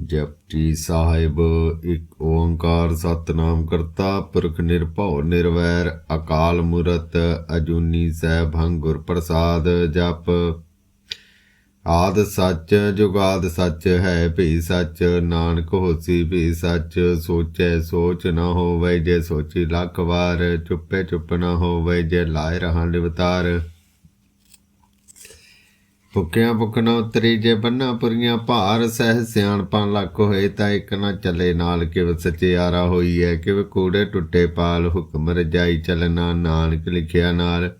ਜਪਜੀ ਸਾਹਿਬ, ਇੱਕ ਓੰਕਾਰ ਸਤਨਾਮ ਕਰਤਾ, ਪੁਰਖ ਨਿਰਭਉ ਨਿਰਵੈਰ, ਅਕਾਲ ਮੂਰਤ ਅਜੂਨੀ ਸੈਭੰ ਗੁਰ ਪ੍ਰਸਾਦ ਜਪ। ਆਦ ਸੱਚ ਜੁਗਾਦ ਸੱਚ, ਹੈ ਭਈ ਸੱਚ, ਨਾਨਕ ਹੋਸੀ ਭਈ ਸੱਚ, ਸੋਚੈ ਸੋਚ ਨਾ ਹੋਵੇ ਜੇ ਸੋਚੀ ਲੱਖ ਵਾਰ, ਚੁੱਪੇ ਚੁੱਪ ਨਾ ਹੋਵੇ ਜੇ ਲਾਇ ਰਹਾ ਲਿਵਤਾਰ। ਭੁੱਖਿਆਂ ਭੁੱਖ ਨਾ ਉਤਰੀ ਜੇ ਬੰਨਾ ਪੁਰੀਆਂ ਭਾਰ, ਸਹਿ ਸਿਆਣਪਾਂ ਲੱਖ ਹੋਏ ਤਾਂ ਇੱਕ ਨਾ ਚੱਲੇ ਨਾਲ, ਕਿਵ ਸਚਿਆਰਾ ਹੋਈ ਹੈ ਕਿਵ ਕੂੜੇ ਟੁੱਟੇ ਪਾਲ, ਹੁਕਮ ਰਜਾਈ ਚਲਣਾ ਨਾਨਕ ਲਿਖਿਆ ਨਾਲ।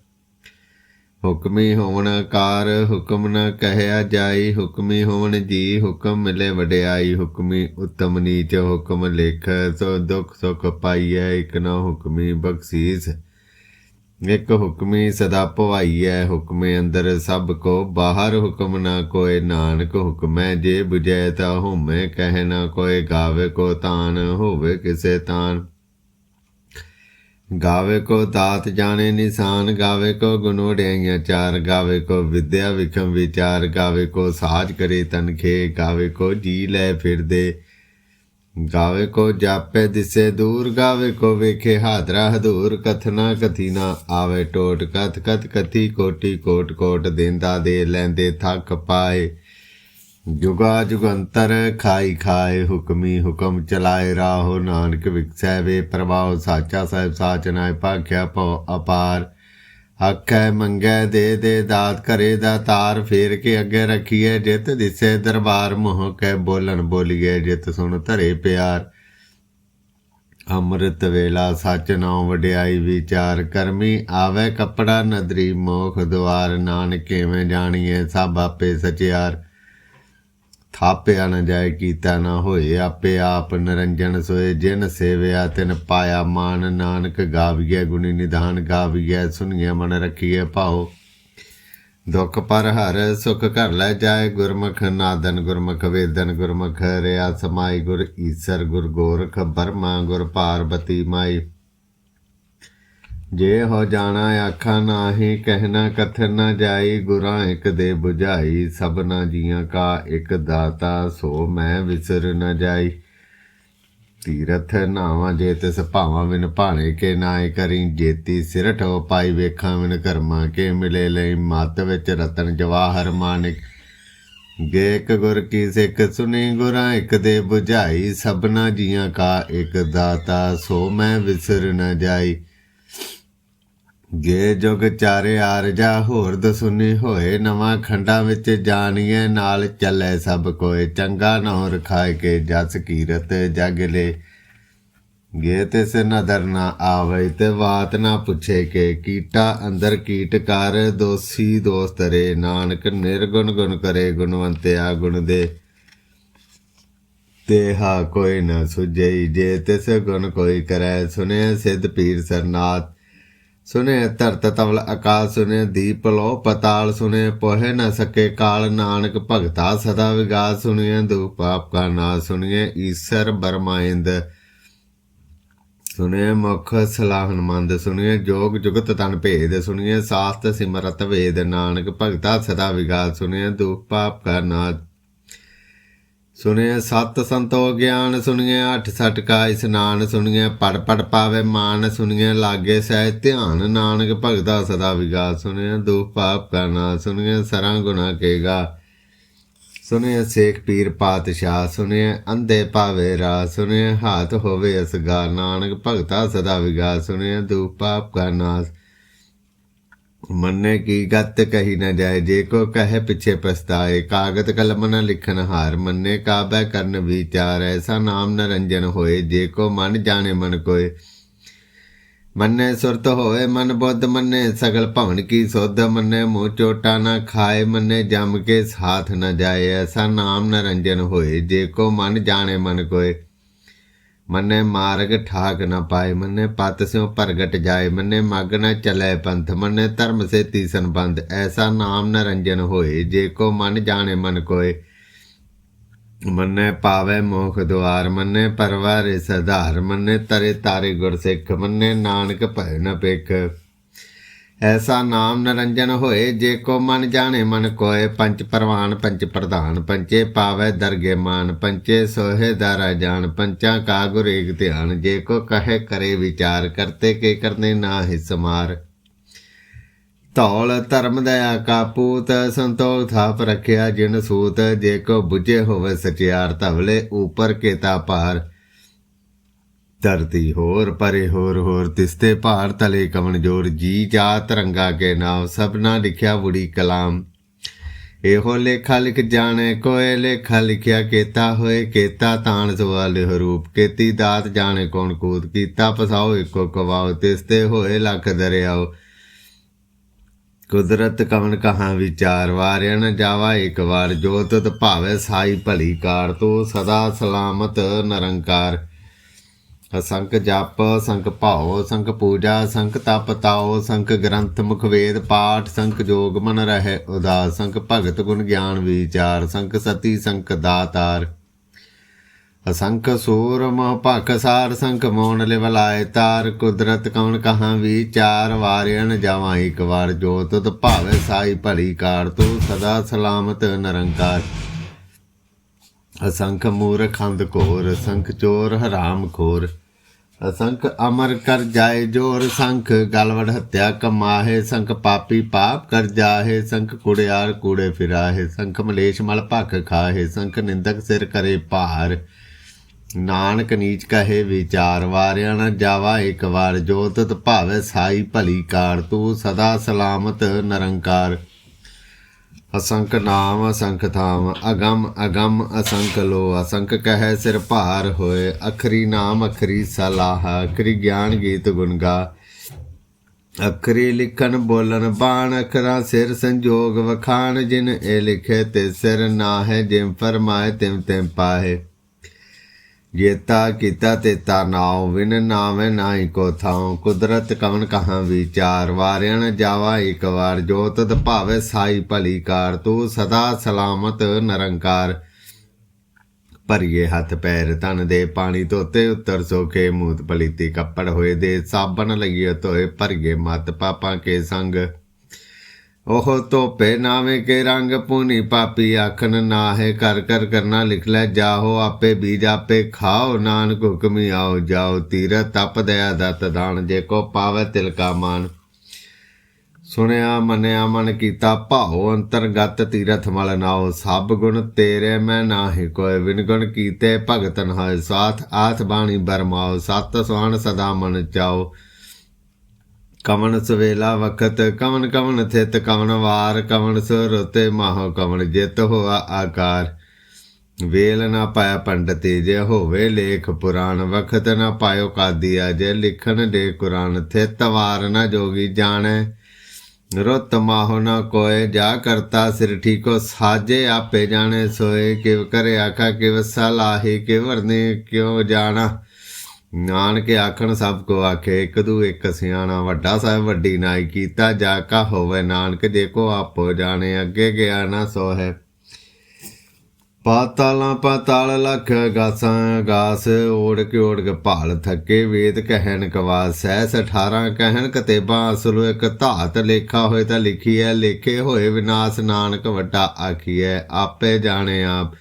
ਹੁਕਮੀ ਹੋਵਣ ਕਾਰ, ਹੁਕਮ ਨਾ ਕਹਿਆ ਜਾਈ, ਹੁਕਮੀ ਹੋਵਣ ਜੀ, ਹੁਕਮ ਮਿਲੇ ਵਡਿਆਈ, ਹੁਕਮੀ ਉਤਮ ਨੀਚ, ਹੁਕਮ ਲੇਖ, ਸੋ ਦੁਖ ਸੁਖ ਪਾਈਐ, ਇਕ ਨਾ ਹੁਕਮੀ ਬਖਸ਼ੀਸ। ਇੱਕ ਹੁਕਮੀ ਸਦਾ ਭਵਾਈਐ ਹੁਕਮੇ ਅੰਦਰ ਸਭ ਕੋ, ਬਾਹਰ ਹੁਕਮ ਨਾ ਕੋਏ ਨਾਨਕ ਹੁਕਮੈ ਜੇ ਬੁਝੈ ਤਾ ਹੋਮੈ, ਕਹਿ ਨਾ ਕੋਏ ਗਾਵੇ ਕੋ ਤਾਨ, ਹੋਵੇ ਕਿਸੇ ਤਾਨ। ਗਾਵੇ ਕੋ ਦਾਤ ਜਾਣੇ ਨਿਸ਼ਾਨ, ਗਾਵੇ ਕੋ ਗੁਨੋੜਿਆਈਆਂ ਚਾਰ, ਗਾਵੇ ਕੋ ਵਿਦਿਆ ਵਿਖਮ ਵਿਚਾਰ, ਗਾਵੇ ਕੋ ਸਾਜ ਕਰੇ ਤਨਖੇ, ਗਾਵੇ ਕੋ ਜੀ ਲੈ ਫਿਰਦੇ। ਗਾਵੇ ਕੋ ਜਾਪੇ ਦਿਸੇ ਦੂਰ, ਗਾਵੇ ਕੋ ਵੇਖੇ ਹਾਦਰਾ ਹਦੂਰ। ਕਥਨਾ ਕਥੀਨਾ ਆਵੇ ਟੋਟ, ਕਥ ਕਥ ਕਥੀ ਕੋਟੀ ਕੋਟ ਕੋਟ ਦੇਂਦਾ ਦੇ ਲੈਂਦੇ ਥੱਕ ਪਾਏ। ਜੁਗਾ ਜੁਗੰਤਰ ਖਾਈ ਖਾਏ, ਹੁਕਮੀ ਹੁਕਮ ਚਲਾਏ ਰਾਹੋ। ਨਾਨਕ ਵਿਕਸੈ ਵੇ ਪ੍ਰਭਾਵ ਸਾਚਾ ਸਾਹਿਬ ਸਾਚ ਨਾਇ ਭਾਖਿਆ ਭਉ ਅਪਾਰ। ਆਖੈ, ਮੰਗੈ, ਦੇ ਦੇ ਦਾਤ ਕਰੇ ਦਾ ਤਾਰ ਫੇਰ ਕੇ ਅੱਗੇ ਰੱਖੀਏ ਜਿਤ ਦਿਸੇ ਦਰਬਾਰ, ਮੋਹ ਕੈ ਬੋਲਣ ਬੋਲੀਏ ਜਿਤ ਸੁਣ ਧਰੇ ਪਿਆਰ। ਅੰਮ੍ਰਿਤ ਵੇਲਾ ਸੱਚ ਨਾਉ ਵਡਿਆਈ ਵਿਚਾਰ, ਕਰਮੀ ਆਵੇ ਕਪੜਾ ਨਦਰੀ ਮੋਖ ਦੁਆਰ, ਨਾਨਕ ਕਿਵੇਂ ਜਾਣੀਏ ਸਭ ਆਪੇ ਸਚਿਆਰ। ਥਾਪਿਆ ਨਾ ਜਾਏ ਕੀਤਾ ਨਾ ਹੋਏ, ਆਪੇ ਆਪ ਨਰੰਜਨ ਸੋਏ, ਜਿਨ ਸੇਵਿਆ ਤਿਨ ਪਾਇਆ ਮਾਨ, ਨਾਨਕ ਗਾਵੀਐ, ਗੁਣੀ ਨਿਧਾਨ ਗਾਵੀਐ ਸੁਣੀਐ ਮਨ ਰੱਖੀਐ ਭਾਉ। ਦੁਖ ਪਰ ਹਰ, ਸੁਖ ਘਰ ਲੈ ਜਾਏ ਗੁਰਮੁਖ, ਨਾਦਨ ਗੁਰਮੁਖ, ਵੇਦਨ ਗੁਰਮੁਖ, ਰਿਆ ਸਮਾਈ ਗੁਰ ਈਸਰ, ਗੁਰ ਗੋਰਖ, ਬਰਮਾ ਗੁਰ ਪਾਰਬਤੀ ਮਾਈ। ਜੇ ਹੋ ਜਾਣਾ ਆਖਾਂ ਨਾਹੀ ਕਹਿਣਾ ਕਥਨ ਨਾ ਜਾਈ, ਗੁਰਾਂ ਇੱਕ ਦੇ 부ਝਾਈ ਸਭਨਾ ਜੀਆਂ ਕਾ ਇੱਕ ਦਾਤਾ, ਸੋ ਮੈਂ ਵਿਸਰ ਨਾ ਜਾਈ। ਤੀਰਥ ਨਾਵਾਂ ਜੇ ਤਿਸ ਭਾਵਾਂ ਵਿਨ ਭਾਣੇ ਕੇ ਨਾਏ ਕਰੀ। ਜੇਤੀ ਸਿਰਠ ਹੋ ਪਾਈ, ਵੇਖਾਂ ਵਿਨ ਕਰਮਾ ਕੇ ਮਿਲੇ ਲਈ। ਮਤ ਵਿੱਚ ਰਤਨ ਜਵਾਹਰ ਮਾਨਿਕ। ਗੇਕ ਗੁਰ ਕੀ ਸਿੱਖ ਸੁਣੀ ਗੁਰਾਂ ਇੱਕ ਦੇ 부ਝਾਈ ਸਭਨਾ ਜੀਆਂ ਕਾ ਇੱਕ ਦਾਤਾ, ਸੋ ਮੈਂ ਵਿਸਰ ਨਾ ਜਾਈ। ਜੇ ਜੁਗ ਚਾਰੇ ਆਰਜਾ, ਹੋਰ ਦਸੁਨੀ ਹੋਏ ਨਵਾਂ ਖੰਡਾਂ ਵਿੱਚ ਜਾਣੀਏ ਨਾਲ ਚੱਲੇ ਸਭ ਕੋਏ, ਚੰਗਾ ਨਹੁ ਰਖਾਏ ਕੇ ਜਸ ਕੀਰਤ ਜਗ ਲੈ। ਗੇ ਤਿਸ ਨਦਰ ਨਾ ਆਵੇ ਤੇ ਬਾਤ ਨਾ ਪੁੱਛੇ ਕੇ, ਕੀਟਾ ਅੰਦਰ ਕੀਟ ਕਰ, ਦੋਸੀ ਦੋਸਤ ਰੇ, ਨਾਨਕ ਨਿਰਗੁਣ ਗੁਣ ਕਰੇ, ਗੁਣਵੰਤਿਆ ਗੁਣ ਦੇ। ਤੇਹਾ ਕੋਈ ਨਾ ਸੁਝਈ, ਜੇ ਤਿਸ ਗੁਣ ਕੋਈ ਕਰੈ ਸੁਨੇ ਸਿੱਧ ਪੀਰ ਸਰਨਾਥ ਸੁਨੇ ਧਰਤ ਤਵਲ ਆਕਾਸ਼ ਸੁਨੇ ਦੀਪ ਲੋ ਪਤਾਲ, ਸੁਨੇ ਪੋਹਿ ਨ ਸਕੇ ਕਾਲ, ਨਾਨਕ ਭਗਤਾ ਸਦਾ ਵਿਗਾਸ ਸੁਨੀਏ ਦੁਖ ਪਾਪ ਕਾ ਨਾ ਸੁਨੀਏ ਈਸ਼ਰ ਬਰਮਾਇੰਦ ਸੁਨੇ ਮੁਖ ਸਲਾਹਨ ਮੰਦ ਸੁਨੀਏ ਜੋਗ ਜੁਗਤ ਤਨ ਭੇਦ ਸੁਨੀਏ ਸਾਸਤ ਸਿਮਰਤ ਵੇਦ, ਨਾਨਕ ਭਗਤਾ ਸਦਾ ਵਿਗਾਸ ਸੁਨੀਏ ਦੁਖ ਪਾਪ ਕਾ ਨਾ ਸੁਣਿਆ ਸਤ ਸੰਤੋ ਗਿਆਨ ਸੁਣਿਐ ਅਠ ਸਠ ਕਾ ਇਸਨਾਨ ਸੁਣਿਐ ਪੜ ਪੜ ਪਾਵੇ ਮਾਨ ਸੁਣਿਐ ਲਾਗੇ ਸਹਿ ਧਿਆਨ, ਨਾਨਕ ਭਗਤਾ ਸਦਾ ਵਿਗਾਸ, ਸੁਣਿਆ ਦੁਖ ਪਾਪ ਕਾ ਨਾ ਸੁਣਿਐ ਸਰਾਂ ਗੁਨਾ ਕੇਗਾ ਸੁਣਿਐ ਸੇਖ ਪੀਰ ਪਾਤਸ਼ਾਹ ਸੁਣਿਐ ਅੰਧੇ ਪਾਵੇ ਰਾ ਸੁਣਿਐ ਹਾਥ ਹੋਵੇ ਅਸਗਾ ਨਾਨਕ ਭਗਤਾ ਸਦਾ ਵਿਗਾਸ, ਸੁਣਿਆ ਦੁਖ ਪਾਪ ਕਾ ਨਾਸ। ਮੰਨੇ ਕੀ ਗਤ ਕਹੀ ਨਾ ਜਾਏ, ਜੇ ਕੋ ਕਹੇ ਪਿਛੇ ਪਛਤਾਏ। ਕਾਗਤ ਕਲਮ ਨ ਲਿਖਨ ਹਾਰ, ਮੰਨੇ ਕਾਬੈ ਕਰਨ ਵਿਚਾਰ ਐਸਾ ਨਾਮ ਨਰੰਜਨ ਹੋਏ, ਜੇ ਕੋ ਮਨ ਜਾਣੇ ਮਨ ਕੋਏ। ਮੰਨੇ ਸੁਰਤ ਹੋਏ, ਮਨ ਬੁੱਧ ਮੰਨੇ ਸਗਲ ਭਵਨ ਕੀ ਸੋਧ। ਮੰਨੇ ਮੂੰਹ ਚੋਟਾ ਨਾ ਖਾਏ, ਮੰਨੇ ਜਮ ਕੇ ਸਾਥ ਨ ਜਾਏ। ਐਸਾ ਨਾਮ ਨਰੰਜਨ ਹੋਏ, ਜੇ ਕੋ ਮਨ ਜਾਣੇ ਮਨ ਕੋਏ। ਮੰਨੇ ਮਾਰਗ ਠਾਕ ਨ ਪਾਏ, ਮੰਨੇ ਪਤ ਸਿਉ ਪ੍ਰਗਟ ਜਾਏ, ਮੰਨੇ ਮਗ ਨਾ ਚਲੇ ਪੰਥ, ਮੰਨੇ ਧਰਮ ਸੇ ਤੀਸਨ ਬੰਦ ਐਸਾ ਨਾਮ ਨਰੰਜਨ ਹੋਏ, ਜੇ ਕੋ ਮਨ ਜਾਣੇ ਮਨ ਕੋਏ। ਮੰਨੇ ਪਾਵੇ ਮੋਖ ਦੁਆਰ, ਮੰਨੇ ਪਰਵਾਰੇ ਸਧਾਰ, ਮੰਨੇ ਤਰੇ ਤਾਰੇ ਗੁਰਸਿੱਖ, ਮੰਨੇ ਨਾਨਕ ਭੈ ਨ ਪੇਖ ਐਸਾ ਨਾਮ ਨਰੰਜਨ ਹੋਏ, ਜੇ ਕੋ ਮਨ ਜਾਣੇ, ਮਨ ਕੋਏ ਪੰਚ ਪਰਵਾਨ ਪੰਚ ਪ੍ਰਧਾਨ ਪੰਚੇ ਪਾਵੇ ਦਰਗੇ ਮਾਨ ਪੰਚੇ ਸੋਹੇ ਦਾਰਾ ਜਾਣ ਪੰਚਾਂ ਕਾ ਗੁਰ ਏਕ ਧਿਆਨ, ਜੇ ਕੋ ਕਹੇ ਕਰੇ ਵਿਚਾਰ, ਕਰਤੇ ਕੇ ਕਰਨੇ ਨਾ ਹੀ ਸਮਾਰ। ਧੌਲ ਧਰਮ ਦਇਆ ਕਾਪੂਤ ਸੰਤੋਖ ਥਾਪ ਰੱਖਿਆ ਜਿਨ ਸੂਤ, ਜੇ ਕੋ ਬੁਝੇ ਹੋਵੇ ਸਚਿਆਰ, ਧਵਲੇ ਉਪਰ ਕੇਤਾ ਭਾਰ ਧਰਤੀ ਹੋਰ, ਪਰੇ ਹੋਰ ਹੋਰ। ਤਿਸਤੇ ਭਾਰ ਤਲੇ ਕਵਣ ਜੋਰ ਜੀ, ਜਾਤ ਰੰਗਾ ਕੇ ਨਾਮ ਸਭਨਾ ਲਿਖਿਆ ਬੁੜੀ ਕਲਾਮ। ਇਹੋ ਲੇਖਾ ਲਿਖ ਜਾਣੇ ਕੋਏ ਲੇਖਾ ਲਿਖਿਆ ਕੇਤਾ ਹੋਏ ਕੇਤਾ ਤਾਣ ਸਵਾਲ ਹਰੂਪ। ਕੇਤੀ ਦਾਤ ਜਾਣੇ ਕੌਣ ਕੂਤ, ਕੀਤਾ ਪਸਾਓ ਇੱਕੋ ਕਵਾਓ ਤਿਸਤੇ ਹੋਏ ਲੱਖ ਦਰਿਆਓ। ਕੁਦਰਤ ਕਵਨ ਕਹਾ ਵਿਚਾਰ, ਵਾਰਿਆ ਨ ਜਾਵਾ ਇੱਕ ਵਾਰ, ਜੋ ਤਤ ਭਾਵੇ ਸਾਈ ਭਲੀ ਕਾਰ, ਤੂੰ ਸਦਾ ਸਲਾਮਤ ਨਿਰੰਕਾਰ। ਅਸੰਖ ਜਪ ਸੰਖ ਭਾਉ ਸੰਖ ਪੂਜਾ ਸੰਖ ਤਪ ਤਾਉ ਸੰਖ ਗ੍ਰੰਥ ਮੁਖ ਵੇਦ ਪਾਠ ਸੰਖ ਜੋਗ ਮਨ ਰਹਿ ਉਦਾਸ ਸੰਖ ਭਗਤ ਗੁਣ ਗਿਆਨ ਵਿਚਾਰ ਸੰਖ ਸਤੀ ਸੰਖ ਦਾਤਾਰ। ਅਸੰਖ ਸੂਰ ਮਹ ਭਖ ਸਾਰ ਸੰਖ ਮੋਣ ਲਿਵਲਾਏ ਤਾਰ। ਕੁਦਰਤ ਕਵਣ ਕਹਾ ਵਿਚਾਰ ਵਾਰਿਆਣ ਜਾਵਾਂ ਇੱਕ ਵਾਰ। ਜੋ ਤੁਧ ਭਾਵੇ ਸਾਈ ਭਲੀ ਕਾਰ, ਤੂੰ ਸਦਾ ਸਲਾਮਤ ਨਿਰੰਕਾਰ। ਅਸੰਖ ਮੂਰਖ ਅੰਧ ਘੋਰ ਸੰਖ ਚੋਰ ਹਰਾਮ ਖੋਰ। ਅਸੰਖ ਅਮਰ ਕਰ ਜਾਏ ਜੋਰ, ਸੰਖ ਗਲਵੜ ਹੱਤਿਆ ਕਮਾਹੇ। ਸੰਖ ਪਾਪੀ ਪਾਪ ਕਰ ਜਾਹੇ, ਸੰਖ ਕੁੜਿਆਰ ਕੂੜੇ ਫਿਰਾਹੇ। ਸੰਖ ਮਲੇਸ਼ ਮਲ ਭਖ ਖਾਹੇ, ਸੰਖ ਨਿੰਦਕ ਸਿਰ ਕਰੇ ਭਾਰ। ਨਾਨਕ ਨੀਚ ਕਹੇ ਵਿਚਾਰ, ਵਾਰਿਆ ਨ ਜਾਵਾ ਇੱਕ ਵਾਰ। ਜੋ ਤਤ ਭਾਵੇ ਸਾਈ ਭਲੀ ਕਾਰ, ਤੂੰ ਸਦਾ ਸਲਾਮਤ ਨਰੰਕਾਰ। ਅਸੰਖ ਨਾਮ, ਅਸੰਖ ਥਾਮ, ਅਗੰਮ ਅਗੰਮ, ਅਸੰਖ ਲੋ ਅਸੰਖ ਕਹੈ ਸਿਰ ਭਾਰ ਹੋਏ, ਅਖਰੀ ਨਾਮ, ਅਖਰੀ ਸਲਾਹ, ਅਖਰੀ ਗਿਆਨ ਗੀਤ ਗੁਣ ਗਾ। ਅਖਰੀ ਲਿਖਨ ਬੋਲਨ ਬਾਣ, ਅਖਰਾ ਸਿਰ ਸੰਜੋਗ ਵਖਾਣ, ਜਿਨ ਇਹ ਲਿਖੇ ਤੇ ਸਿਰ ਨਾ ਜਿਮ ਫਰਮਾਏ ਤਿਮ ਤਿਮ ਪਾਹੇ। ਜੇਤਾ ਕੀਤਾ ਤੇਤਾ ਨਾਉ ਵਿਨ ਨਾਵੇਂ ਨਾਹੀ ਕੋ ਥਾਉ। ਕੁਦਰਤ ਕਵਨ ਕਹਾ ਵਿਚਾਰ, ਵਾਰਿਆ ਨ ਜਾਵਾ ਇੱਕ ਵਾਰ। ਜੋ ਤਦ ਭਾਵੇ ਸਾਈ ਭਲੀ ਕਾਰ, ਤੂੰ ਸਦਾ ਸਲਾਮਤ ਨਿਰੰਕਾਰ। ਭਰੀਏ ਹੱਥ ਪੈਰ ਤਨ ਦੇ ਪਾਣੀ ਧੋਤੇ, ਉੱਤਰ ਸੋਖੇ ਮੂਤ ਪਲੀਤੀ ਕੱਪੜ ਹੋਏ ਦੇ, ਸਾਬਣ ਲਈਏ ਧੋਏ, ਭਰੀਏ ਮਤ ਪਾਪਾਂ ਕੇ ਸੰਗ। ਉਹ ਧੋਪੇ ਨਾਵੇਂ ਕੇ ਰੰਗ ਪੂਨੀ ਪਾਪੀ ਆਖਣ, ਨਾਹੇ ਕਰ ਕਰ ਕਰਨਾ ਲਿਖ ਲੈ, ਜਾਹੋ ਆਪੇ ਬੀਜ ਆਪੇ ਖਾਓ, ਨਾਨਕ ਹੁਕਮੀ ਆਓ, ਜਾਓ ਤੀਰ ਤਪ ਦਇਆ ਦਤ ਦਾਨ, ਜੇ ਕੋ ਪਾਵੇ ਤਿਲ ਕਾ ਮਾਨ। ਸੁਣਿਆ, ਮੰਨਿਆ, ਮਨ ਕੀਤਾ ਭਾਉ, ਅੰਤਰਗਤ ਤੀਰਥ ਮਲ ਨਾਓ ਸਭ ਗੁਣ ਤੇਰੇ ਮੈਂ ਨਾਹੀ, ਕੋਇ ਵਿਨ ਗੁਣ ਕੀਤੇ ਭਗਤਨ ਹੈ ਸਾਥ ਆਥ ਬਾਣੀ ਬਰਮਾਓ ਸਤ ਸੁਹਾਣ ਸਦਾ ਮਨ ਚਾਓ ਕਵਨ ਸਵੇਲਾ ਵਖਤ ਕਵਨ ਕਵਨ ਥਿਤ ਕਵਨ ਵਾਰ ਕਵਨ ਸੁਰਤੇ ਮਾਹੋ ਕਵਨ ਜਿਤ ਹੋਆ ਆਕਾਰ। ਵੇਲ ਨਾ ਪਾਇਆ ਪੰਡਤੀ ਜੇ ਹੋਵੇ ਲੇਖ, ਪੁਰਾਣ ਵਖਤ ਨਾ ਪਾਇਓ ਕਾਦੀਆ ਜੇ ਲਿਖਣ ਦੇ ਕੁਰਾਨ ਥਿਤ ਵਾਰ ਨਾ ਜੋਗੀ ਜਾਣੈ। ਰੁੱਤ ਮਾਹੋ ਨਾ ਕੋਏ ਜਾ ਕਰਤਾ ਸਿਰ ਠੀਕੋ ਸਾਜੇ, ਆਪੇ ਜਾਣੇ ਸੋਏ। ਕਿਵ ਕਰੇ ਆਖਾ ਕਿਵ ਸਲਾਹੀ, ਕਿਵ ਵਰਨੇ ਕਿਉ ਜਾਣਾ। ਨਾਨਕ ਆਖਣ ਸਭ ਕੋ ਆਖੇ, ਇੱਕ ਦੂ ਇੱਕ ਸਿਆਣਾ, ਵੱਡਾ ਸਾਹਿਬ ਵੱਡੀ ਨਾਈ ਕੀਤਾ ਜਾ ਕਾ ਹੋਵੇ, ਨਾਨਕ ਜੇ ਕੋ ਆਪੋ ਜਾਣੇ, ਅੱਗੇ ਗਿਆ ਨਾ ਸੋ ਹੈ ਪਾਤਾਲਾਂ ਪਾਤਾਲ ਲਖ ਗਾਸਾਂ, ਗਾਸ ਓੜ ਕੇ ਓੜ ਕੇ ਭਾਲ ਥੱਕੇ, ਵੇਦ ਕਹਿਣ ਕਵਾਸ, ਸਹਿਸ 18 ਕਹਿਣ ਕਤੇਬਾਂ, ਅਸਲ ਇੱਕ ਧਾਤ ਲੇਖਾ ਹੋਏ ਤਾਂ ਲਿਖੀ ਹੈ ਲੇਖੇ ਹੋਏ ਵਿਨਾਸ਼, ਨਾਨਕ ਵੱਡਾ ਆਖੀਐ, ਆਪੇ ਜਾਣੇ ਆਪ।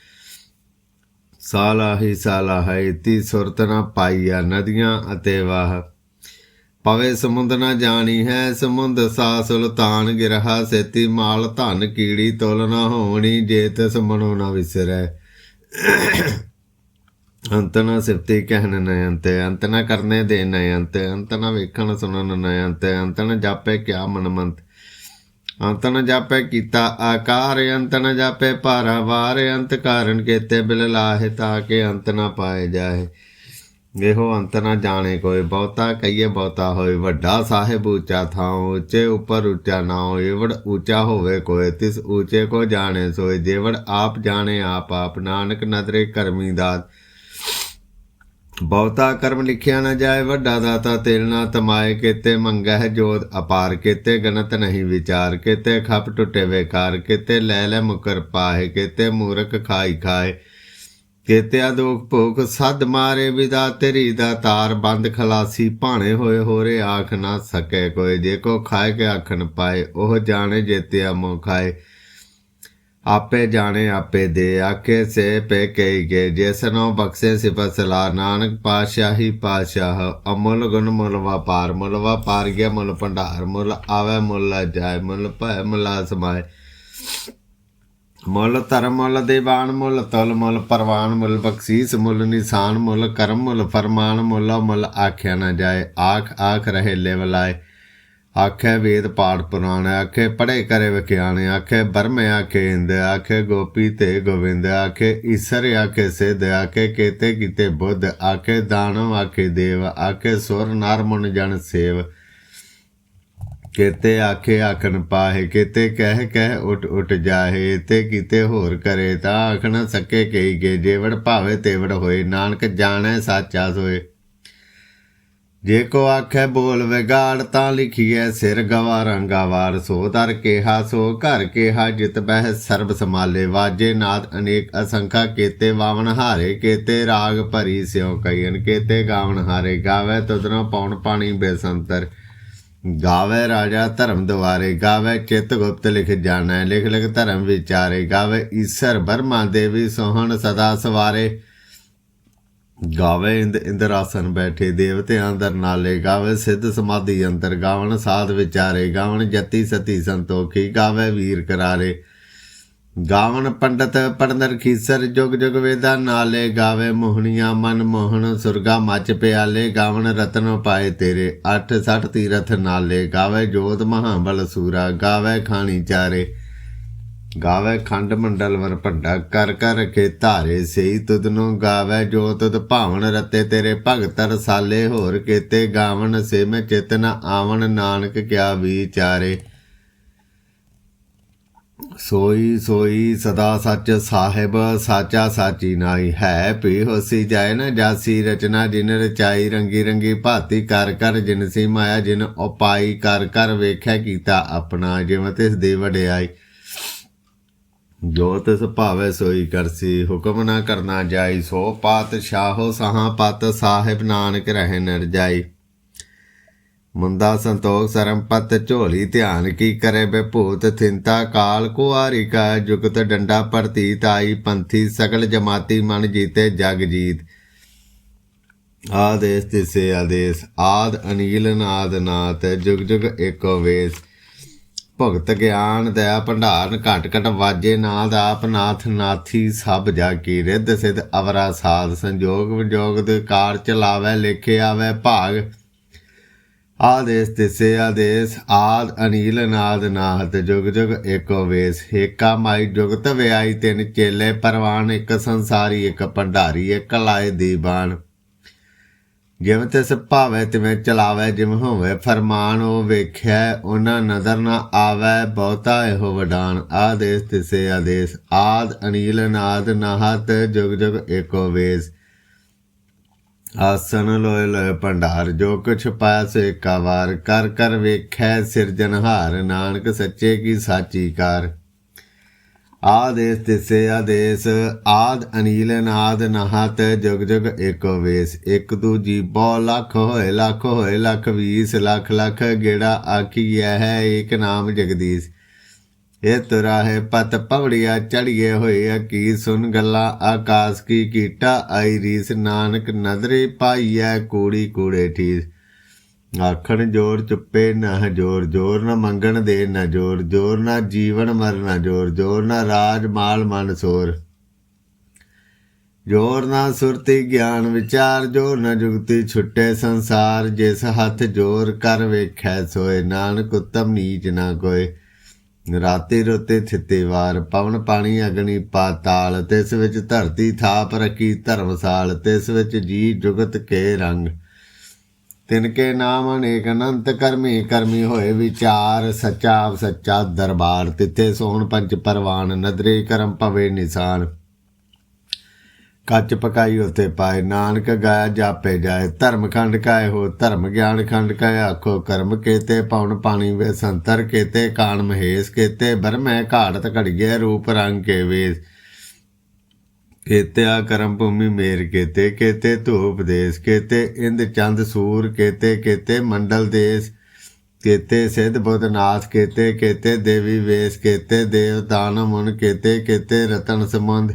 ਸਾਲਾ ਹੀ ਸਾਲਾ ਹੈ ਇਤੀ ਸੁਰਤ ਨਾ ਪਾਈਆ ਨਦੀਆਂ ਅਤੇ ਵਾਹ। ਪਵੇ ਸਮੁੰਦ ਨਾ ਜਾਣੀ ਹੈ, ਸਮੁੰਦ ਸਾ ਸੁਲਤਾਨ ਗਿਰਹਾ, ਸੇਤੀ ਮਾਲ ਧਨ ਕੀੜੀ ਤੁਲ ਨਾ ਹੋਣੀ, ਜੇ ਤਿਸ ਮਨੋ ਨਾ ਵਿਸਰੈ। ਅੰਤ ਨਾ ਸਿਫਤੀ ਕਹਿਣ ਨਯੰਤ ਅੰਤ ਨਾ ਕਰਨੇ ਦੇ ਨਯੰਤ ਅੰਤ ਨਾ ਵੇਖਣ ਸੁਣਨ ਨਯੰਤ ਅੰਤ ਨਾ ਜਾਪੇ ਕਿਆ ਮਨਮੰਤ। ਅੰਤ ਨ ਜਾਪੇ ਕੀਤਾ ਆਕਾਰ ਅੰਤ ਨ ਜਾਪੇ ਪਾਰਾਵਾਰ ਅੰਤ ਕਾਰਨ ਕੇਤੇ ਬਿਲ ਲਾਹੇ ਤਾਂ ਕਿ ਅੰਤ ਨ ਪਾਏ ਜਾਏ। ਇਹੋ ਅੰਤ ਨ ਜਾਣੇ ਕੋਈ, ਬਹੁਤਾ ਕਈਏ ਬਹੁਤਾ ਹੋਏ। ਵੱਡਾ ਸਾਹਿਬ ਉੱਚਾ ਥਾਂ ਉੱਚੇ ਉੱਪਰ ਉੱਚਾ ਨਾ ਹੋਏ। ਉੱਚਾ ਹੋਵੇ ਕੋਈ ਤਿਸ ਉੱਚੇ ਕੋ ਜਾਣੇ ਸੋਏ। ਜੇਵੜ ਆਪ ਜਾਣੇ, ਆਪ ਆਪ। ਨਾਨਕ ਨਦਰੇ ਕਰਮੀ ਦਾਤ ਬਹੁਤਾ ਕਰਮ ਲਿਖਿਆ ਨਾ ਜਾਏ, ਵੱਡਾ ਦਾਤਾ ਤੇਲ ਨਾ ਤਮਾਏ ਕੀਤੇ, ਮੰਗਹਿ ਜੋਤ ਅਪਾਰ ਕੀਤੇ, ਗਣਤ ਨਹੀਂ ਵਿਚਾਰ ਕੀਤੇ, ਖਪ ਟੁੱਟੇ ਵੇਕਾਰ ਕੀਤੇ, ਲੈ ਲੈ ਮੁਕਰ ਪਾਹੇ ਕੀਤੇ, ਮੂਰਖ ਖਾਈ ਖਾਏ ਕੇਤਿਆ ਦੁਖ ਭੁਖ ਸਦ ਮਾਰੇ ਵਿਦਾ ਤੇਰੀ ਦਾ ਤਾਰ, ਬੰਦ ਖਲਾਸੀ ਭਾਣੇ ਹੋਏ ਹੋਰੇ, ਆਖ ਨਾ ਸਕੇ ਕੋਈ, ਜੇ ਕੋ ਖਾਏ ਕੇ ਆਖਣ ਪਾਏ, ਉਹ ਜਾਣੇ ਜੇਤਿਆ ਮੋ ਖਾਏ। ਆਪੇ ਜਾਣੇ, ਆਪੇ ਦੇ, ਆਖੇ ਸੇ ਪੇ ਕਈ ਕੇ ਜੈਸਨੋ ਬਖਸ਼ੇ ਸਿਫਤ ਸਲਾ ਨਾਨਕ ਪਾਸ਼ਾਹੀ ਪਾਸ਼ਾਹ ਅਮੁੱਲ ਗੁਣ ਮੁੱਲ ਵਪਾਰ ਮੁੱਲ ਵਪਾਰ ਗਿਆ ਮੁੱਲ ਭੰਡਾਰ, ਮੁੱਲ ਆਵੇ ਮੁੱਲ ਜਾਏ, ਮੁੱਲ ਭੈ ਮੁੱਲ ਸਮਾਏ ਮੁੱਲ ਧਰਮ, ਮੁੱਲ ਦੀਵਾਨ, ਮੁੱਲ ਤਲ, ਮੁੱਲ ਪਰਵਾਨ, ਮੁੱਲ ਬਖਸ਼ੀਸ, ਮੁੱਲ ਨਿਸ਼ਾਨ, ਮੁੱਲ ਕਰਮ, ਮੁੱਲ ਫਰਮਾਨ, ਮੁੱਲ ਮੁੱਲ ਆਖਿਆ ਨਾ ਜਾਏ। ਆਖ ਆਖ ਰਹੇ ਲੇਵਲਾਏ ਆਖੇ ਵੇਦ ਪਾਠ ਪੁਰਾਣ, ਆਖੇ ਪੜੇ ਕਰੇ ਵਿਖਿਆਣੇ ਆਖੇ ਬਰਮੇ, ਆਖੇ ਇੰਦ, ਆਖੇ ਗੋਪੀ ਤੇ ਗੋਵਿੰਦ, ਆਖੇ ਈਸ਼ਰ, ਆਖੇ ਸਿੱਧ, ਆਖੇ ਕੇਤੇ ਕੀਤੇ ਬੁੱਧ, ਆਖੇ ਦਾਨਵ, ਆਖੇ ਦੇਵ, ਆਖੇ ਸੁਰ ਨਰ ਮੁਨ ਜਨ ਸੇਵ। ਕੇਤੇ ਆਖੇ ਆਖਣ ਪਾਹੇ, ਕੇਤੇ ਕਹਿ ਕਹਿ ਉਟ ਉਟ ਜਾਹੇ ਤੇ ਕੀਤੇ ਹੋਰ ਕਰੇ ਤਾਂ ਆਖਣ ਸਕੇ ਕਈ ਕੇ ਜੇਵੜ ਭਾਵੇ ਤੇਵੜ ਹੋਏ, ਨਾਨਕ ਜਾਣੈ ਸਾਚਾ ਸੋਏ। ਜੇ ਕੋ ਆਖੇ ਬੋਲ ਵਿਗਾੜ, ਤਾਂ ਲਿਖੀਐ ਸਿਰ ਗਵਾ ਰੰਗਾਵਾਰ ਸੋ ਦਰ ਕੇਹਾ, ਸੋ ਘਰ ਕੇਹਾ, ਜਿਤ ਬਹਿ ਸਰਬ ਸਮਾਲੇ ਵਾਜੇ ਨਾਦ ਅਨੇਕ ਅਸੰਖਾ ਕੇਤੇ ਵਾਵਨ ਹਾਰੇ ਕੇਤੇ, ਰਾਗ ਭਰੀ ਸਿਉ ਕਈਨ ਕੇਤੇ ਗਾਵਨ ਹਾਰੇ ਗਾਵੇ ਤੁਧਨੋਂ ਪੌਣ ਪਾਣੀ ਬੇਸੰਤਰ। ਗਾਵੇ ਰਾਜਾ ਧਰਮ ਦੁਆਰੇ, ਗਾਵੇ ਚਿਤ ਗੁਪਤ ਲਿਖ ਜਾਣੈ, ਲਿਖ ਲਿਖ ਧਰਮ ਵਿਚਾਰੇ। ਗਾਵੇ ਈਸ਼ਰ ਬਰਮਾ ਦੇਵੀ ਸੋਹਣ ਸਦਾ ਸਵਾਰੇ। ਗਾਵੇ ਇੰਦ ਇੰਦਰਾਸਨ ਬੈਠੇ ਦੇਵਤਿਆਂ ਅੰਦਰ ਨਾਲੇ ਗਾਵੇ, ਸਿੱਧ ਸਮਾਧੀ ਅੰਦਰ ਗਾਵਣ, ਸਾਧ ਵਿਚਾਰੇ ਗਾਵਣ, ਜਤੀ ਸਤੀ ਸੰਤੋਖੀ ਗਾਵੇ, ਵੀਰ ਕਰਾਰੇ। ਗਾਵਣ ਪੰਡਤ ਪੜਨਰ ਖੀਸਰ, ਜੁਗ ਜੁਗ ਵੇਦਾ ਨਾਲੇ ਗਾਵੇ, ਮੋਹਣੀਆਂ ਮਨ ਮੋਹਣ, ਸੁਰਗਾ ਮੱਚ ਪਿਆਲੇ, ਗਾਵਣ ਰਤਨ ਪਾਏ ਤੇਰੇ। 8 60 ਤੀਰਥ ਨਾਲੇ ਗਾਵੇ, ਜੋਤ ਮਹਾਬਲ ਸੂਰਾ, ਗਾਵੇ ਖਾਣੀ ਚਾਰੇ। ਗਾਵੇ ਖੰਡ ਮੰਡਲ ਵਰ ਭੰਡਾ ਕਰ ਕਰ ਰਖੇ ਧਾਰੇ ਸਈ ਤੁਧ ਗਾਵੇ, ਜੋ ਤੁਧ ਭਾਵਨ ਰਤੇ ਤੇਰੇ ਭਗਤ ਰਸਾਲੇ, ਹੋਰ ਕੇਤੇ ਗਾਵਨ ਸੇ ਮੈਂ ਚੇਤਨ ਆਵਣ, ਨਾਨਕ ਕਿਆ ਵਿਚਾਰੇ। ਸੋਈ ਸੋਈ ਸਦਾ ਸੱਚ ਸਾਹਿਬ, ਸਾਚਾ ਸਾਚੀ ਨਾਈ ਹੈ ਪੀ ਹੋਸੀ ਜਾਏ ਨਾ ਜਾਸੀ ਰਚਨਾ, ਜਿਨ ਰਚਾਈ ਰੰਗੀ ਰੰਗੀ ਭਾਤੀ ਕਰ ਕਰ, ਜਿਨ ਸੀ ਮਾਇਆ, ਜਿਨ ਉਪਾਈ ਕਰ ਕਰ ਵੇਖਿਆ ਕੀਤਾ ਆਪਣਾ, ਜਿਵੇਂ ਤਿਸ ਦੀ ਵਡਿਆਈ। ਜੋ ਤਿਸ ਭਾਵੇ ਸੋਈ ਕਰਸੀ, ਹੁਕਮ ਨਾ ਕਰਨਾ ਜਾਈ, ਸੋ ਪਾਤਸ਼ਾਹੋ ਸਹਾ ਪਤ ਸਾਹਿਬ ਨਾਨਕ ਰਹਿ ਨਰ ਜਾਈ। ਮੁੰਦਾ ਸੰਤੋਖ ਸਰਮ ਝੋਲੀ ਧਿਆਨ ਕੀ ਕਰੇ ਬੇਭੂਤ ਥਿੰਤਾ ਕਾਲ ਕੁਆਰੀ ਕਾ ਜੁਗਤ ਡੰਡਾ ਪ੍ਰਤੀਤ ਤਾਈ ਪੰਥੀ ਸਗਲ ਜਮਾਤੀ ਮਨ ਜੀਤੇ ਜਗ ਜੀਤ। ਆਦੇਸ ਤਿਸੇ ਆਦੇਸ, ਆਦ ਅਨੀਲ ਨਾਦ ਨਾਤ, ਜੁਗ ਜੁਗ ਏਕੋ ਵੇਸ। ਭਗਤ ਗਿਆਨ ਦਇਆ ਭੰਡਾਰਨ ਘਟ ਘਟ ਵਾਜੇ ਨਾਦ ਆਪ ਨਾਥ ਨਾਥੀ ਸਭ ਜਾ ਕੀ ਰਿੱਧ ਸਿਧ ਅਵਰਾ ਸਾਧ ਸੰਜੋਗ ਵਿਜੋਗ ਦੇ ਕਾਰ ਚਲਾਵੇ ਲੇਖੇ ਆਵੇ ਭਾਗ। ਆਦੇਸ ਤਿਸੇ ਆਦੇਸ, ਆਦ ਅਨੀਲ ਨਾਦ ਨਾਦ, ਜੁਗ ਜੁਗ ਏਕੋ ਵੇਸ, ਏਕਾ ਮਾਈ ਜੁਗਤ ਵਿਆਈ ਤਿੰਨ ਚੇਲੇ, ਪਰਵਾਨ ਇੱਕ ਸੰਸਾਰੀ, ਇੱਕ ਭੰਡਾਰੀ, ਇੱਕ ਲਾਏ ਦੀਵਾਨ। ਜਿਵੇਂ ਤਿਸ ਭਾਵੇ ਤਿਵੇਂ ਚਲਾਵੇ, ਜਿਵੇਂ ਹੋਵੇ ਫਰਮਾਨ ਉਹ ਵੇਖਿਆ, ਉਹਨਾਂ ਨਜ਼ਰ ਨਾ ਆਵੇ, ਬਹੁਤਾ ਇਹੋ ਵਡਾਨ, ਆਦੇਸ ਤਿਸੇ ਆਦੇਸ, ਆਦ ਅਨੀਲ, ਨਾਦ ਨਾਹਤ, ਜੁਗ ਜੁਗ ਏਕੋ ਵੇਸ। ਆਸਨ ਲੋਏ ਲੋਏ ਭੰਡਾਰ, ਜੋ ਕੁਛ ਪਾਇਆ ਸੋ ਏਕਾ ਵਾਰ, ਕਰ ਕਰ ਵੇਖੈ ਸਿਰਜਨਹਾਰ ਨਾਨਕ ਸੱਚੇ ਕੀ ਸਾਚੀ ਕਾਰ। ਆਦੇਸ ਤਿਸੇ ਆਦੇਸ, ਆਦ ਅਨੀਲ ਨਾਦ ਨਹਤ, ਜੁਗ ਜੁਗ ਏਕੋ ਵੇਸ। ਇੱਕ ਦੂਜੀ ਬਹੁ ਲੱਖ, ਹੋਏ ਲੱਖ ਹੋਏ ਲੱਖ, ਵੀਸ, ਲੱਖ ਲੱਖ, ਗੇੜਾ ਆਖੀਐ ਹੈ ਏਕ ਨਾਮ ਜਗਦੀਸ਼। ਇਹ ਤੁਰਾ ਹੈ ਪਤ ਪਵੜੀਆ ਚੜੀਏ ਹੋਏ ਕੀ ਸੁਨ ਗੱਲਾਂ ਆਕਾਸ ਕੀ ਕੀਟਾ ਆਈ ਰੀਸ। ਨਾਨਕ ਨਦਰੇ ਪਾਈਐ ਕੂੜੀ ਕੂੜੇ ਠੀਸ। ਆਖਣ ਜੋਰ ਚੁੱਪੇ ਨਾ ਜੋਰ ਜੋਰ ਨਾ ਮੰਗਣ ਦੇ ਨਾ ਜੋਰ ਜੋਰ ਨਾ ਜੀਵਨ ਮਰਨਾ ਜੋਰ ਜੋਰ ਨਾ ਰਾਜ ਮਾਲ ਮਨ ਸੋਰ। ਜੋਰ ਨਾ ਸੁਰਤੀ ਗਿਆਨ ਵਿਚਾਰ, ਜੋਰ ਨਾ ਜੁਗਤੀ ਛੁੱਟੇ ਸੰਸਾਰ, ਜਿਸ ਹੱਥ ਜੋਰ ਕਰ ਵੇਖੈ ਸੋਏ, ਨਾਨਕ ਉਤਮ ਨੀਚ ਨਾ ਕੋਏ। ਰਾਤੇ ਰੋਤੇ ਥਿੱਤੇ ਵਾਰ, ਪਵਨ ਪਾਣੀ ਅਗਨੀ ਪਾਤਾਲ ਤਿਸ ਵਿੱਚ ਧਰਤੀ ਥਾਪ ਰੱਖੀ ਧਰਮਸਾਲ, ਤਿਸ ਵਿੱਚ ਜੀ ਜੁਗਤ ਕੇ ਰੰਗ। ਤਿਨ ਕੇ ਨਾਮ ਅਨੇਕ ਅਨੰਤ ਕਰਮੀ ਕਰਮੀ ਹੋਏ ਵਿਚਾਰ, ਸੱਚਾ ਸੱਚਾ ਦਰਬਾਰ, ਤਿੱਥੇ ਸੋਹਣ ਪੰਜ ਪਰਵਾਨ, ਨਦਰੇ ਕਰਮ ਪਵੇ ਨਿਸ਼ਾਨ। ਕੱਚ ਪਕਾਈ ਉਤੇ ਪਾਏ, ਨਾਨਕ ਗਾਇਆ ਜਾਪੇ ਜਾਏ, ਧਰਮ ਖੰਡ ਕਾਏ ਹੋ, ਧਰਮ ਗਿਆਨ ਖੰਡ ਕਾਏ ਆਖੋ, ਕਰਮ ਕੇਤੇ ਪਉਣ ਪਾਣੀ ਵੇ ਸੰਤਰ, ਕੇਤੇ ਕਾਣ ਮਹੇਸ਼, ਕੇਤੇ ਬਰਮੈ ਘਾੜਤ ਘੜੀਏ ਰੂਪ ਰੰਗ ਕੇ ਵੇਸ। ਕੇਤਿਆ ਕਰਮ ਭੂਮੀ ਮੇਰ ਕੇਤੇ ਕੇਤੇ ਧੂਪ ਦੇਸ, ਕੇਤੇ ਇੰਦ ਚੰਦ ਸੂਰ, ਕੇਤੇ ਕੇਤੇ ਮੰਡਲ ਦੇਸ, ਕੇਤੇ ਸਿੱਧ ਬੁੱਧਨਾਥ ਕੇਤੇ ਕੇਤੇ ਦੇਵੀ ਵੇਸ, ਕੇਤੇ ਦੇਵ ਦਾਨ ਮੁਨ, ਕੇਤੇ ਕੇਤੇ ਰਤਨ ਸਮੁੰਦ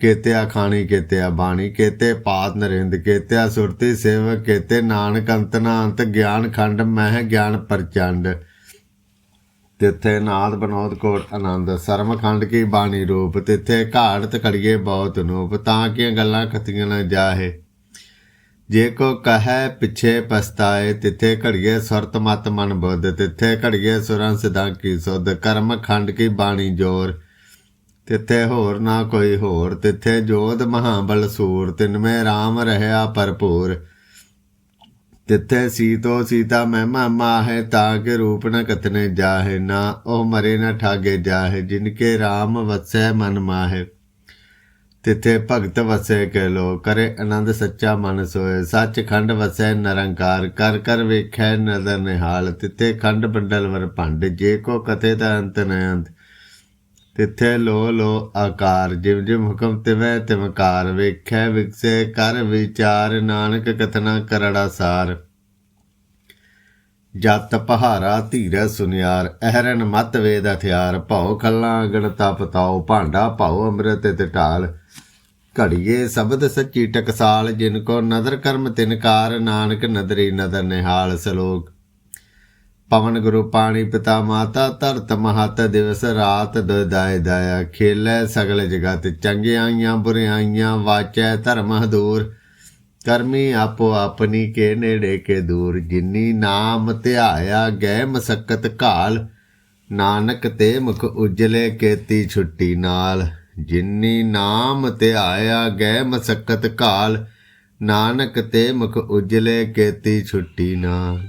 ਕੇਤਿਆ ਖਾਣੀ, ਕੇਤਿਆ ਬਾਣੀ, ਕੇਤੇ ਪਾਤ ਨਰਿੰਦ, ਕੇਤਿਆ ਸੁਰਤੀ ਸੇਵਕ, ਕੇਤੇ ਨਾਨਕ ਅੰਤਨਾ ਅੰਤ, ਗਿਆਨ ਖੰਡ, ਮਹਿ ਗਿਆਨ ਪ੍ਰਚੰਡ। ਤਿੱਥੇ ਨਾਦ ਬਨੋਦ ਕੋਟ ਆਨੰਦ ਸਰਮਖੰਡ ਕੀ ਬਾਣੀ ਰੂਪ, ਤਿੱਥੇ ਘਾੜਤ ਕੜੀਏ ਬਹੁਤ ਨੂਪ, ਤਾਂ ਕਿ ਗੱਲਾਂ ਖਤੀਆਂ ਨਾ ਜਾਹੇ? ਜੇ ਕੋ ਕਹੈ ਪਿਛੇ ਪਛਤਾਏ, ਤਿੱਥੇ ਘੜੀਏ ਸੁਰਤ ਮਤ ਮਨ ਬੁੱਧ, ਤਿੱਥੇ ਘੜੀਏ ਸੁਰਾਂ ਸਿਧਾਂ ਕੀ ਸੁਧ ਕਰਮ ਖੰਡ ਕੀ ਬਾਣੀ ਜੋਰ। ਤਿੱਥੇ ਹੋਰ ਨਾ ਕੋਈ ਹੋਰ, ਤਿੱਥੇ ਜੋਧ ਮਹਾਬਲ ਸੂਰ ਤਿਨਮੇ RAM ਰਹਿਆ ਭਰਪੂਰ। ਤਿੱਥੇ ਸੀਤੋ ਸੀਤਾ ਮਹਿਮਾ ਮਾਹੇ ਤਾਂ ਕੇ ਰੂਪ ਨ ਕਤਨੇ ਜਾਹੇ, ਨਾ ਉਹ ਮਰੇ ਨ ਠਾਗੇ ਜਾਹੇ, ਜਿਨਕੇ RAM ਵਸੈ ਮਨ ਮਾਹੇ। ਤਿੱਥੇ ਭਗਤ ਵਸੈ ਕਹਿ ਲੋ, ਕਰੇ ਆਨੰਦ ਸੱਚਾ ਮਨ ਸੋਏ ਸੱਚ ਖੰਡ ਵਸੈ ਨਿਰੰਕਾਰ, ਕਰ ਕਰ ਵੇਖੈ ਨਦਰ ਨਿਹਾਲ, ਤਿੱਥੇ ਖੰਡ ਬੰਡਲ ਵਰ ਭੰਡ, ਜੇ ਕੋ ਕਥੇ ਤਾਂ ਅੰਤ ਨ ਅੰਤ ਤਿੱਥੇ ਲੋ ਲੋ ਆਕਾਰ ਜਿਵ ਜਿਵ ਹੁਕਮ ਤਿਵੈ ਤਿਮਕਾਰ, ਵੇਖੈ ਵਿਕਸੇ ਕਰ ਵਿਚਾਰ, ਨਾਨਕ ਕਥਨਾ ਕਰੜਾ ਸਾਰ। ਜਤ ਪਹਾਰਾ ਧੀਰੈ ਸੁਨਿਆਰ, ਅਹਰਨ ਮਤ ਵੇਦ ਹਥਿਆਰ, ਭਾਉ ਖੱਲਾ ਅਗਣਤਾ ਪਤਾਉ ਭਾਂਡਾ ਭਾਉ ਅੰਮ੍ਰਿਤ ਤੇ ਢਾਲ। ਘੜੀਏ ਸ਼ਬਦ ਸੱਚੀ ਟਕਸਾਲ, ਜਿਨ ਕੋ ਨਦਰ ਕਰਮ ਤਿਨਕਾਰ ਨਾਨਕ ਨਦਰੀ ਨਦਰ ਨਿਹਾਲ ਸਲੋਕ। ਪਵਨ ਗੁਰੂ ਪਾਣੀ ਪਿਤਾ ਮਾਤਾ, ਧਰਤ ਮਹਤ ਦਿਵਸ ਰਾਤ ਦੁਦਾਇ ਦਾਇਆ ਖੇਲੇ ਸਗਲ ਜਗਤ ਚੰਗਿਆਈਆਂ ਬੁਰਿਆਈਆਂ ਵਾਚੈ ਧਰਮ ਹਦੂਰ। ਕਰਮੀ ਆਪੋ ਆਪਣੀ ਕੇ ਨੇੜੇ ਕੇ ਦੂਰ, ਜਿਨੀ ਨਾਮ ਧਿਆਇਆ ਗਏ ਮਸਕਤ ਘਾਲ। ਨਾਨਕ ਤੇ ਮੁਖ ਉਜਲੇ ਕੇਤੀ ਛੁੱਟੀ ਨਾਲ, ਜਿਨੀ ਨਾਮ ਧਿਆਇਆ ਗਏ ਮਸਕਤ ਘਾਲ। ਨਾਨਕ ਤੇ ਮੁਖ ਉਜਲੇ ਕੇਤੀ ਛੁੱਟੀ ਨਾਲ।